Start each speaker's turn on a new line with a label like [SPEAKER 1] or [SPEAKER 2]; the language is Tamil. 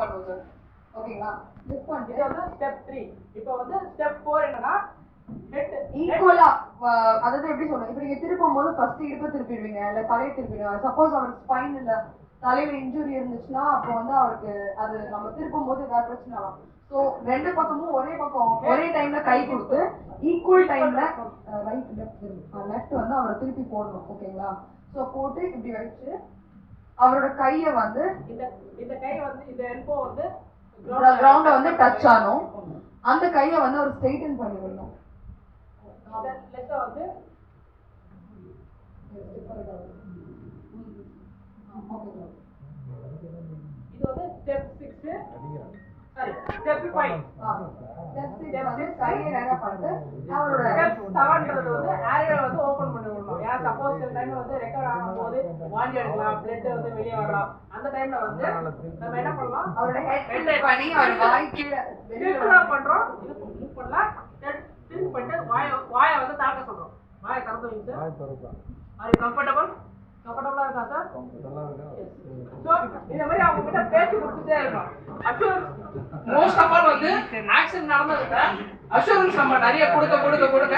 [SPEAKER 1] பண்ணுவோம் ஓகேங்களா?
[SPEAKER 2] இது
[SPEAKER 1] பண்ணிட்டு
[SPEAKER 2] வந்து ஸ்டெப் த்ரீ இப்போ வந்து ஸ்டெப் ஃபோர் என்னன்னா
[SPEAKER 1] ஈக்குவலா அதாவது எப்படி சொல்றது? இப்போ நீங்க திருப்பும் போது ஃபர்ஸ்ட் இடுப்பை திருப்பிடுவீங்க இல்ல தலையை திருப்பிடுவாங்க. சப்போஸ் அவருக்கு ஸ்பைன் இல்ல தலையில இன்ஜுரி இருந்துச்சுன்னா அப்போ வந்து அவருக்கு அது நம்ம திருப்பும் போது ஏதாவது பிரச்சனை ஆகும். ஸோ ரெண்டு பக்கமும் ஒரே பக்கம் ஒரே டைம்ல கை கொடுத்து ஈக்குவல் டைம்ல ரைட் லெஃப்ட் லெஃப்ட் வந்து அவரை திருப்பி போடணும். ஓகேங்களா? ஸோ போட்டு இப்படி வச்சு அவரோட கையை வந்து
[SPEAKER 2] இந்த இந்த கை வந்து இந்த எல்போ வந்து
[SPEAKER 1] கிரவுண்ட வந்து டச் ஆகணும் அந்த கையை வந்து அவர் ஸ்ட்ரெயிட்டன் பண்ணி விடணும்
[SPEAKER 2] வந்து இது வந்து step six sorry step five
[SPEAKER 1] கையை நேரா பண்ணிட்டு அவரோட
[SPEAKER 2] ஸ்டெப் செவன்ன்றது வந்து ஏரியா வந்து ஓபன் பண்ணி விடணும் ஏன் சப்போஸ் சில டைம்ல வந்து ரெக்கவர் ஆகும்போது வாந்தி எடுக்கலாம் பிளட் வந்து வெளியே வரலாம். அந்த டைம்ல வந்து நம்ம என்ன பண்ணலாம்?
[SPEAKER 1] அவரோட ஹெட் பண்ணி அவர் வாய் கீழே வெளியில
[SPEAKER 2] திருப்பி பண்றோம். இது மூவ் பண்ணலாம். பண்ணிட்டு வாய வாயை வந்து தாக்க சொல்றோம். வாயை திறந்து வைங்க ஆர் கம்ஃபர்டபுள் கம்ஃபர்டபுளா இருக்கா சார்? ஸோ இந்த மாதிரி அவங்க கிட்ட பேச்சு கொடுத்துட்டே இருக்கணும் அஷூரன்ஸ் மோஸ்ட் ஆஃப் ஆல் வந்து ஆக்சிடென்ட் நடந்ததுக்கு அஷூரன்ஸ் நம்ம நிறைய கொடுக்க கொடுக்க கொடுக்க